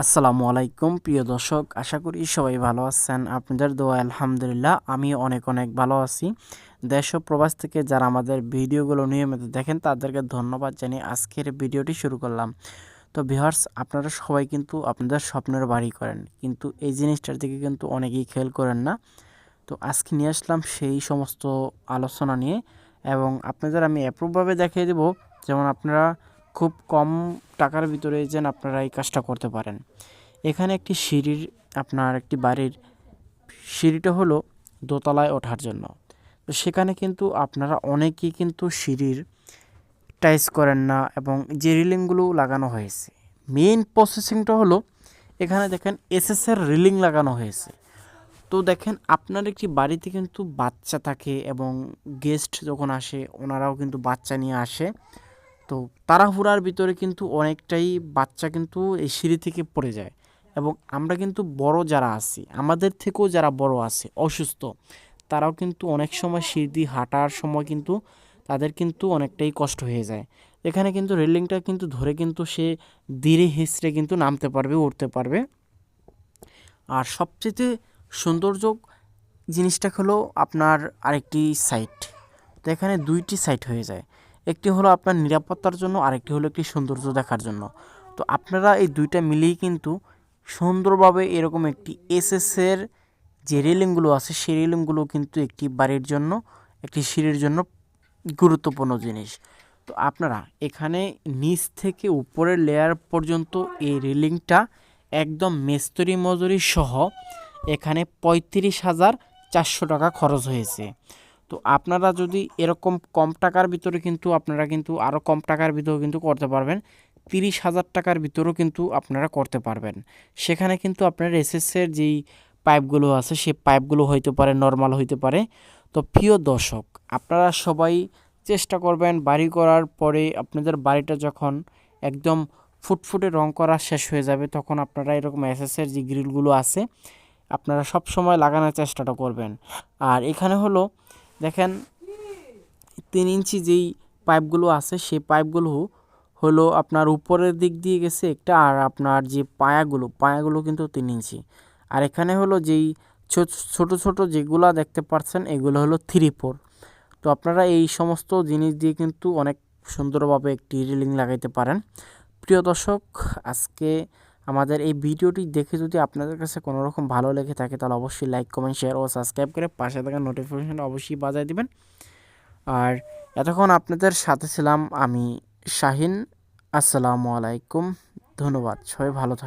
আসসালামু আলাইকুম, প্রিয় দর্শক, আশা করি সবাই ভালো আছেন। আপনাদের দোয়া, আলহামদুলিল্লাহ আমি অনেক অনেক ভালো আছি। দেশ ও প্রবাস থেকে যারা আমাদের ভিডিওগুলো নিয়মিত দেখেন, তাদেরকে ধন্যবাদ জানিয়ে আজকের ভিডিওটি শুরু করলাম। তো ভিহার্স আপনারা সবাই কিন্তু আপনাদের স্বপ্নের বাড়ি করেন, কিন্তু এই জিনিসটার দিকে কিন্তু অনেকেই খেয়াল করেন না। তো আজকে নিয়ে আসলাম সেই সমস্ত আলোচনা নিয়ে এবং আপনাদের আমি অ্যাপ্রুভভাবে দেখিয়ে দেবো। যেমন আপনারা খুব কম টাকার ভিতরে যেন আপনারা এই কাজটা করতে পারেন। এখানে একটি সিঁড়ির, আপনার একটি বাড়ির সিঁড়িটা হলো দোতলায় ওঠার জন্য। তো সেখানে কিন্তু আপনারা অনেকেই কিন্তু সিঁড়ির টাইস করেন না এবং যে রিলিংগুলো লাগানো হয়েছে। মেইন প্রসেসিংটা হলো, এখানে দেখেন এসএসের রিলিং লাগানো হয়েছে। তো দেখেন, আপনার একটি বাড়িতে কিন্তু বাচ্চা থাকে এবং গেস্ট যখন আসে, ওনারাও কিন্তু বাচ্চা নিয়ে আসে। তো তাড়াহুড়ার ভিতরে কিন্তু অনেকটাই বাচ্চা কিন্তু এই সিঁড়ি থেকে পড়ে যায়। এবং আমরা কিন্তু বড় যারা আছি, আমাদের থেকেও যারা বড় আছে, অসুস্থ, তারাও কিন্তু অনেক সময় সিঁড়ি হাঁটার সময় কিন্তু তাদের কিন্তু অনেকটাই কষ্ট হয়ে যায়। এখানে কিন্তু রেলিংটা কিন্তু ধরে কিন্তু সে ধীরে হেসড়ে কিন্তু নামতে পারবে উঠতে পারবে। আর সবচেয়ে সৌন্দর্য জিনিসটা হলো আপনার আরেকটি সাইট তো এখানে দুইটি সাইট হয়ে যায়। একটি হলো আপনার নিরাপত্তার জন্য, আরেকটি হলো একটি সৌন্দর্য দেখার জন্য। তো আপনারা এই দুইটা মিলিয়ে কিন্তু সুন্দরভাবে এরকম একটি এসএসের যে রেলিংগুলো আছে, সেই রেলিংগুলো কিন্তু একটি বাড়ির জন্য, একটি সিঁড়ির জন্য গুরুত্বপূর্ণ জিনিস। তো আপনারা এখানে নিচ থেকে উপরের লেয়ার পর্যন্ত এই রেলিংটা একদম মেস্তরি মজুরি সহ এখানে পঁয়ত্রিশ হাজার চারশো টাকা খরচ হয়েছে। তো আপনারা যদি এরকম কম টাকার ভিতরে কিন্তু আপনারা কিন্তু আরও কম টাকার ভিতরেও কিন্তু করতে পারবেন। তিরিশ হাজার টাকার ভিতরেও কিন্তু আপনারা করতে পারবেন। সেখানে কিন্তু আপনার এসএসের যেই পাইপগুলো আছে সেই পাইপগুলো হইতে পারে নর্মাল হইতে পারে। তো প্রিয় দর্শক, আপনারা সবাই চেষ্টা করবেন বাড়ি করার পরে আপনাদের বাড়িটা যখন একদম ফুটফুটে রং করা শেষ হয়ে যাবে, তখন আপনারা এরকম এসএসের যে গ্রিলগুলো আছে, আপনারা সব সময় লাগানোর চেষ্টাটা করবেন। আর এখানে হলো দেখেন, তিন ইঞ্চি যেই পাইপগুলো আছে, সেই পাইপগুলো হলো আপনার উপরের দিক দিয়ে গেছে একটা, আর আপনার যে পায়াগুলো পায়াগুলো কিন্তু তিন ইঞ্চি। আর এখানে হলো যেই ছোট ছোট যেগুলো দেখতে পাচ্ছেন, এগুলো হলো থ্রি ফোর তো আপনারা এই সমস্ত জিনিস দিয়ে কিন্তু অনেক সুন্দরভাবে একটি রিলিং লাগাইতে পারেন। প্রিয় দর্শক, আজকে আমাদের এই ভিডিওটি দেখে যদি আপনাদের কাছে কোনো রকম ভালো লেগে থাকে, তাহলে অবশ্যই লাইক কমেন্ট শেয়ার ও সাবস্ক্রাইব করে পাশে থাকা নোটিফিকেশনটা অবশ্যই বাজায় দিবেন। আর এতক্ষণ আপনাদের সাথে ছিলাম আমি শাহিন। আসসালামু আলাইকুম। ধন্যবাদ। সবাই ভালো থাকবেন